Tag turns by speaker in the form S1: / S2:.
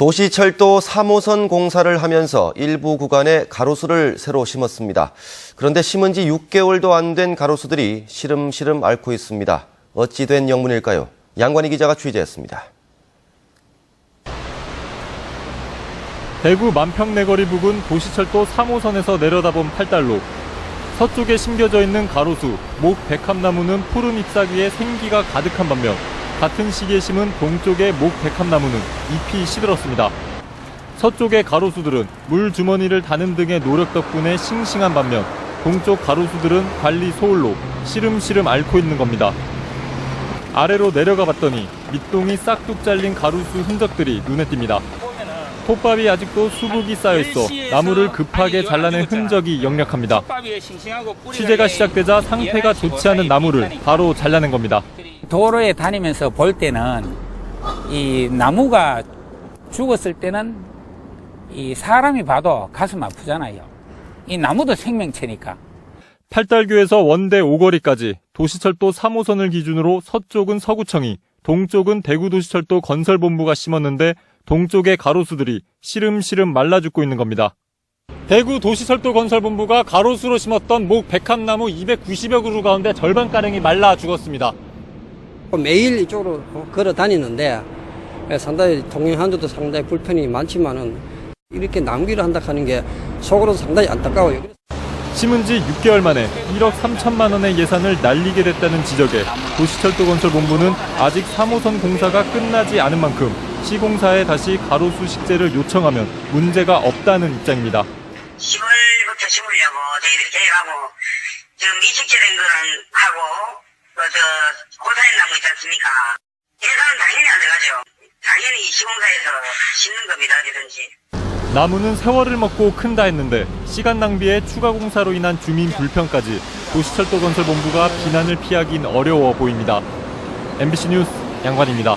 S1: 도시철도 3호선 공사를 하면서 일부 구간에 가로수를 새로 심었습니다. 그런데 심은 지 6개월도 안 된 가로수들이 시름시름 앓고 있습니다. 어찌 된 영문일까요? 양관희 기자가 취재했습니다.
S2: 대구 만평내거리 부근 도시철도 3호선에서 내려다본 팔달로 서쪽에 심겨져 있는 가로수, 목 백합나무는 푸른 잎사귀에 생기가 가득한 반면 같은 시기에 심은 동쪽의 목 백합나무는 잎이 시들었습니다. 서쪽의 가로수들은 물 주머니를 다는 등의 노력 덕분에 싱싱한 반면 동쪽 가로수들은 관리 소홀로 시름시름 앓고 있는 겁니다. 아래로 내려가 봤더니 밑동이 싹둑 잘린 가로수 흔적들이 눈에 띕니다. 톱밥이 아직도 수북이 쌓여 있어 나무를 급하게 잘라낸 흔적이 역력합니다. 취재가 시작되자 상태가 좋지 않은 나무를 바로 잘라낸 겁니다.
S3: 도로에 다니면서 볼 때는 이 나무가 죽었을 때는 이 사람이 봐도 가슴 아프잖아요. 이 나무도 생명체니까.
S2: 팔달교에서 원대 오거리까지 도시철도 3호선을 기준으로 서쪽은 서구청이, 동쪽은 대구도시철도 건설본부가 심었는데 동쪽의 가로수들이 시름시름 말라 죽고 있는 겁니다. 대구 도시철도 건설본부가 가로수로 심었던 목 백합나무 290여 그루 가운데 절반가량이 말라 죽었습니다.
S4: 매일 이쪽으로 걸어 다니는데 상당히 통행하는데도 상당히 불편이 많지만은 이렇게 낭비를 한다 하는 게 속으로 상당히 안타까워요.
S2: 심은 지 6개월 만에 1억 3천만 원의 예산을 날리게 됐다는 지적에 도시철도건설본부는 아직 3호선 공사가 끝나지 않은 만큼 시공사에 다시 가로수 식재를 요청하면 문제가 없다는 입장입니다.
S5: 10월부터 심으려고 저희들이 계획하고 지금 미식제된 거는 하고 그저 고사인 나무 있지 않습니까? 예산은 당연히 안 들어가죠. 당연히 시공사에서 심는 겁니다. 어디든지.
S2: 나무는 세월을 먹고 큰다 했는데 시간 낭비에 추가 공사로 인한 주민 불편까지 도시철도건설본부가 비난을 피하긴 어려워 보입니다. MBC 뉴스 양관입니다.